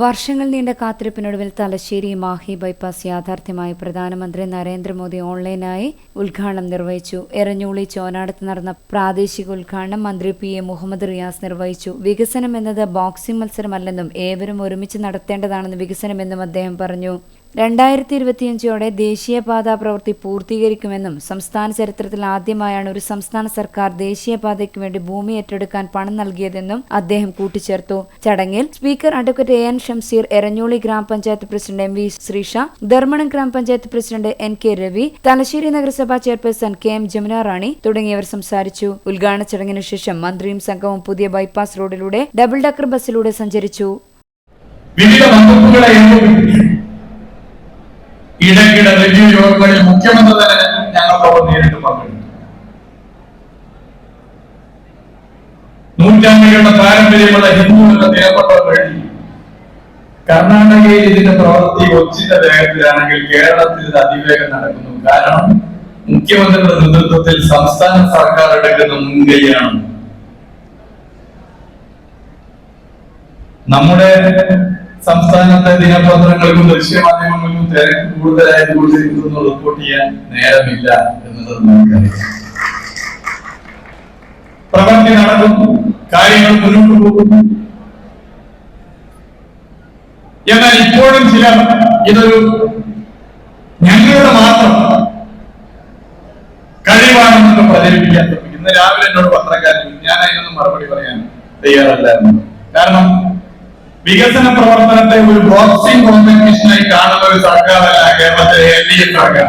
വർഷങ്ങൾ നീണ്ട കാത്തിരിപ്പിനൊടുവിൽ തലശ്ശേരി മാഹി ബൈപ്പാസ് യാഥാർത്ഥ്യമായി പ്രധാനമന്ത്രി നരേന്ദ്രമോദി ഓൺലൈനായി ഉദ്ഘാടനം നിർവഹിച്ചു. എരഞ്ഞൂളി ചോനാടത്ത് നടന്ന പ്രാദേശിക ഉദ്ഘാടനം മന്ത്രി പി എ മുഹമ്മദ് റിയാസ് നിർവഹിച്ചു. വികസനം എന്നത് ബോക്സിംഗ് മത്സരമല്ലെന്നും ഏവരും ഒരുമിച്ച് നടത്തേണ്ടതാണെന്ന് വികസനമെന്നും അദ്ദേഹം പറഞ്ഞു. രണ്ടായിരത്തി ഇരുപത്തിയഞ്ചോടെ ദേശീയപാത പ്രവൃത്തി പൂർത്തീകരിക്കുമെന്നും സംസ്ഥാന ചരിത്രത്തിൽ ആദ്യമായാണ് ഒരു സംസ്ഥാന സർക്കാർ ദേശീയപാതയ്ക്ക് വേണ്ടി ഭൂമി ഏറ്റെടുക്കാൻ പണം നൽകിയതെന്നും അദ്ദേഹം കൂട്ടിച്ചേർത്തു. ചടങ്ങിൽ speaker advocate A N Shamseer Eranholi ഗ്രാമപഞ്ചായത്ത് president M V Sreesha Dharmadam ഗ്രാമപഞ്ചായത്ത് president N K Ravi Thalassery നഗരസഭാ chairperson K M Jamuna Rani തുടങ്ങിയവർ സംസാരിച്ചു. ഉദ്ഘാടന ചടങ്ങിനു ശേഷം മന്ത്രിയും സംഘവും പുതിയ ബൈപ്പാസ് റോഡിലൂടെ ഡബിൾ ഡക്കർ ബസ്സിലൂടെ സഞ്ചരിച്ചു. വിവിധ വകുപ്പുകളെ ഇടയ്ക്കിടെ റിവ്യൂ യോഗങ്ങളിൽ മുഖ്യമന്ത്രി തന്നെ ഞങ്ങളോട് നേരിട്ട് പങ്കെടുത്തു. നൂറ്റാണ്ടുകളുടെ പാരമ്പര്യമുള്ള ഹിന്ദു എന്ന നിലപാട് വഴി കർണാടകയിൽ ഇതിന്റെ പ്രവൃത്തി ഒച്ചിന്റെ വേഗത്തിലാണെങ്കിൽ കേരളത്തിൽ ഇത് അതിവേഗം നടക്കുന്നു. കാരണം മുഖ്യമന്ത്രിയുടെ നേതൃത്വത്തിൽ സംസ്ഥാന സർക്കാർ എടുക്കുന്ന മുൻകൈയാണ്. നമ്മുടെ സംസ്ഥാനത്തെ ദിനപത്രങ്ങൾക്കും ദൃശ്യമാധ്യമങ്ങൾക്കും തിരക്ക് കൂടുതലായതുകൊണ്ട് റിപ്പോർട്ട് ചെയ്യാൻ നേരമില്ല എന്നുള്ളത് നമുക്കറിയാം. പ്രവൃത്തി നടക്കും കാര്യങ്ങൾ മുന്നോട്ട് പോകും. എന്നാൽ ഇപ്പോഴും ചിലർ ഇതൊരു ഞങ്ങളുടെ മാത്രം കഴിവാണെന്നൊക്കെ പ്രചരിപ്പിക്കാൻ ശ്രമിക്കും ഇന്ന് രാവിലെ എന്നോട് പത്രക്കാരൻ ഞാൻ അതിനൊന്നും മറുപടി പറയാൻ തയ്യാറല്ലായിരുന്നു. കാരണം വികസന പ്രവർത്തനത്തെ ഒരു ബോക്സിംഗ് കോമ്പറ്റീഷനായി കാണുന്ന ഒരു സർക്കാരല്ല കേരളത്തിലെ എൽ ഡി എഫ് സർക്കാർ.